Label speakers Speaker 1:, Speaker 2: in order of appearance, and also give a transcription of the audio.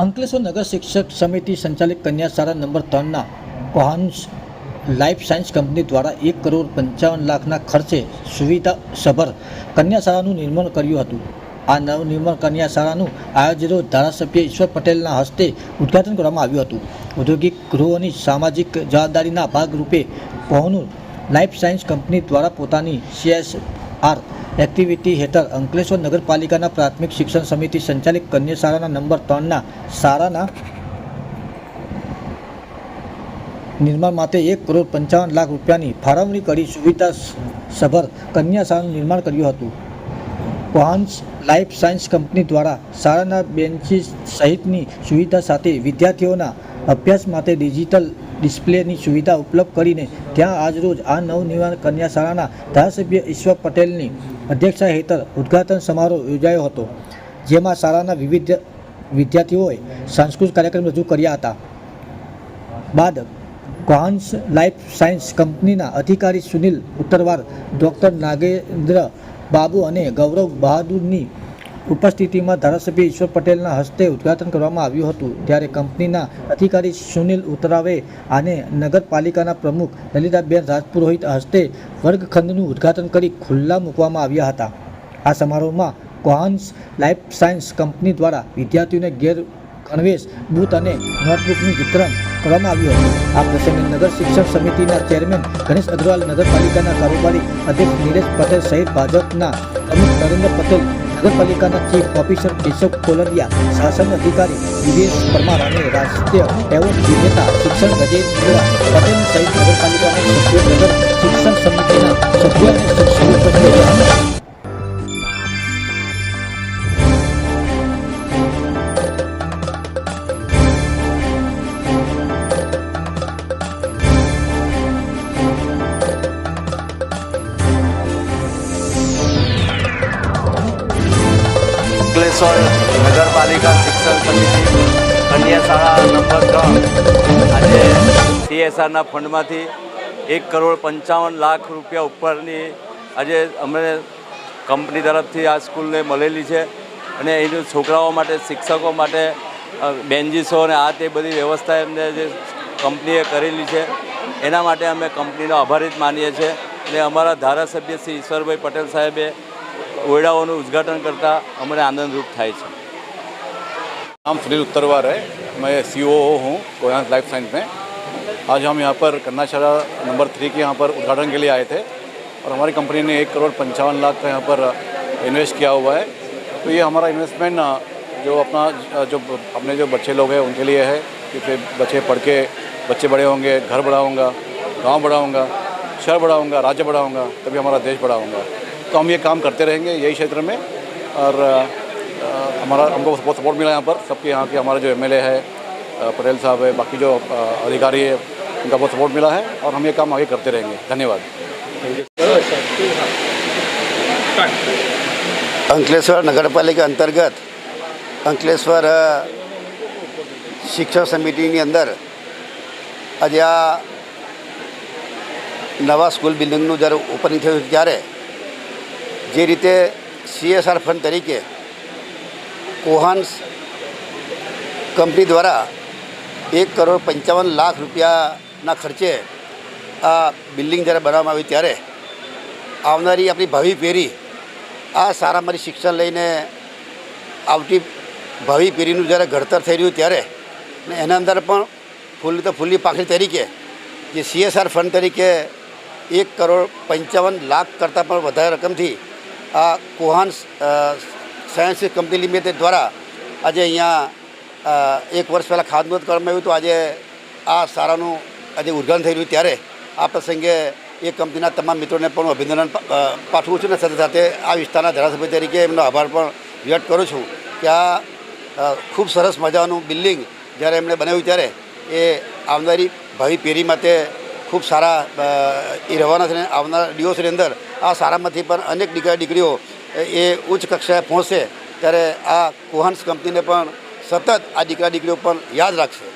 Speaker 1: અંકલેશ્વર નગર શિક્ષક સમિતિ સંચાલિત કન્યા શાળા નંબર ત્રણના કોહાન્સ લાઈફ સાયન્સ કંપની દ્વારા એક કરોડ પંચાવન લાખના ખર્ચે સુવિધા સભર કન્યા શાળાનું નિર્માણ કર્યું હતું. આ નવનિર્માણ કન્યા શાળાનું આયોજનો ધારાસભ્ય ઈશ્વર પટેલના હસ્તે ઉદ્ઘાટન કરવામાં આવ્યું હતું. ઔદ્યોગિક ગૃહોની સામાજિક જવાબદારીના ભાગરૂપે કોહનુર લાઈફ સાયન્સ કંપની દ્વારા પોતાની સીએસઆર એક્ટિવિટી હેઠળ અંકલેશ્વર નગરપાલિકાના પ્રાથમિક શિક્ષણ સમિતિ સંચાલિત કન્યા શાળાના નંબર ત્રણના શાળાના નિર્માણ માટે એક કરોડ પંચાવન લાખ રૂપિયાની ફાળવણી કરી સુવિધા સભર કન્યા શાળાનું નિર્માણ કર્યું હતું. કોહાન્સ લાઈફ સાયન્સ કંપની દ્વારા શાળાના બેન્ચીસ સહિતની સુવિધા સાથે વિદ્યાર્થીઓના અભ્યાસ માટે ડિજિટલ ડિસ્પ્લેની સુવિધા ઉપલબ્ધ કરીને ત્યાં આજરોજ આ નવનિર્માણ કન્યા શાળાના ધારાસભ્ય ઈશ્વર પટેલની અધ્યક્ષતા હેઠળ ઉદ્ઘાટન સમારોહ યોજાયો હતો, જેમાં શાળાના વિવિધ વિદ્યાર્થીઓએ સાંસ્કૃતિક કાર્યક્રમ રજૂ કર્યા હતા. બાદ કોહાન્સ લાઈફ સાયન્સ કંપનીના અધિકારી સુનિલ ઉત્તરવાર ડૉક્ટર નાગેન્દ્ર બાબુ અને ગૌરવ બહાદુરની ઉપસ્થિતિમાં ધારાસભ્ય ઈશ્વર પટેલના હસ્તે ઉદ્ઘાટન કરવામાં આવ્યું હતું. ત્યારે કંપનીના અધિકારી સુનિલ ઉતરાવે આને નગરપાલિકાના પ્રમુખ લલિતાબેન રાજપુરોહિત હસ્તે વર્ગખંડનું ઉદ્ઘાટન કરી ખુલ્લા મૂકવામાં આવ્યા હતા. આ સમારોહમાં કોહાન્સ લાઈફ સાયન્સ કંપની દ્વારા વિદ્યાર્થીઓને ગેર ગણવેશ, બૂથ અને નોટબુકનું વિતરણ કરવામાં આવ્યું હતું. આ પ્રસંગે નગર શિક્ષણ સમિતિના ચેરમેન ગણેશ અગ્રવાલ, નગરપાલિકાના કારોબારી અધ્યક્ષ નીરજ પટેલ સહિત ભાજપના પ્રમુખ નરેન્દ્ર પટેલ નગરપાલિકાના ચીફ ઓફિસર કેશવ કોલરિયા શાસન અધિકારી દિવેશ પરમાર અને રાષ્ટ્રીય એવોર્ડ વિજેતા શિક્ષણ ગજેન્દ્ર પટેલ સહિત નગરપાલિકાના સભ્યો નગર શિક્ષણ સમિતિના સભ્યો
Speaker 2: અંકલેશ્વર નગરપાલિકા શિક્ષણ સમિતિ કન્યા શાળા નંબર ત્રણ. આજે સીએસઆરના ફંડમાંથી એક કરોડ પંચાવન લાખ રૂપિયા ઉપરની આજે અમને કંપની તરફથી આ સ્કૂલને મળેલી છે અને એનું છોકરાઓ માટે, શિક્ષકો માટે બેન્જીસો અને આ તે બધી વ્યવસ્થા એમને જે કંપનીએ કરેલી છે, એના માટે અમે કંપનીનો આભારિત માનીએ છીએ. અને અમારા ધારાસભ્ય શ્રી ઈશ્વરભાઈ પટેલ સાહેબે ઓરડાઓનું ઉદ્ઘાટન કરતાં અમને आनंदरूप થાય છે
Speaker 3: नाम सुनील उत्तरवार है मैं सी हूँ कोयांस लाइफ साइंस में आज हम यहाँ पर कन्नाशाला नंबर थ्री के यहाँ पर उद्घाटन के लिए आए थे और हमारी कंपनी ने एक करोड़ पंचावन लाख का यहाँ पर इन्वेस्ट किया हुआ है तो ये हमारा इन्वेस्टमेंट जो अपना जो अपने जो बच्चे लोग हैं उनके लिए है कि फिर बच्चे पढ़ के बच्चे बड़े होंगे घर बड़ा होगा गाँव बड़ा होगा शहर बड़ा होगा राज्य बड़ा होगा तभी हमारा देश बड़ा होगा तो हम ये काम करते रहेंगे यही क्षेत्र में और अ, हमारा हमको बहुत सपोर्ट मिला यहाँ पर सबके यहाँ के हमारे जो एम है अ, पटेल साहब है बाकी जो अ, अधिकारी है उनका बहुत सपोर्ट मिला है और हम ये काम आगे करते रहेंगे धन्यवाद
Speaker 4: અંકલેશ્વર નગરપાલિકા અંતર્ગત અંકલેશ્વર અ, શિક્ષણ સમિતિની અંદર આજે આ નવા સ્કૂલ બિલ્ડિંગનું જ્યારે ઓપનિંગ થયું ત્યારે જે રીતે સીએસઆર ફંડ તરીકે કોહાન્સ કંપની દ્વારા એક કરોડ પંચાવન લાખ રૂપિયાના ખર્ચે આ બિલ્ડિંગ જ્યારે બનાવવામાં આવી ત્યારે આવનારી આપણી ભાવિ પેઢી આ સારામારી શિક્ષણ લઈને આવતી ભાવિ પેઢીનું જ્યારે ઘડતર થઈ રહ્યું ત્યારે ને એના અંદર પણ ફૂલી તો ફૂલની પાંખડી તરીકે જે સીએસઆર ફંડ તરીકે એક કરોડ પંચાવન લાખ કરતાં પણ વધારે રકમથી આ કોહાન અ, સાયન્સ કંપની લિમિટેડ દ્વારા આજે અહીંયા એક વર્ષ પહેલાં ખાતમુહૂર્ત કરવામાં આવ્યું હતું. આજે આ શાળાનું આજે ઉદ્ઘાટન થઈ રહ્યું ત્યારે આ પ્રસંગે એ કંપનીના તમામ મિત્રોને પણ અભિનંદન પાઠવું છું અને સાથે સાથે આ વિસ્તારના ધારાસભ્ય તરીકે એમનો આભાર પણ વ્યક્ત કરું છું કે આ ખૂબ સરસ મજાનું બિલ્ડિંગ જ્યારે એમણે બનાવ્યું ત્યારે એ આવનારી ભાવિ પેઢી માટે ખૂબ સારા એ રહેવાના છે અને આવનાર દિવસોની અંદર આ શાળામાંથી પણ અનેક દીકરા દીકરીઓ એ- ઉચ્ચ કક્ષાએ પહોંચશે ત્યારે આ કુહાન્સ કંપનીને પણ સતત આ દીકરા દીકરીઓ પણ યાદ રાખશે.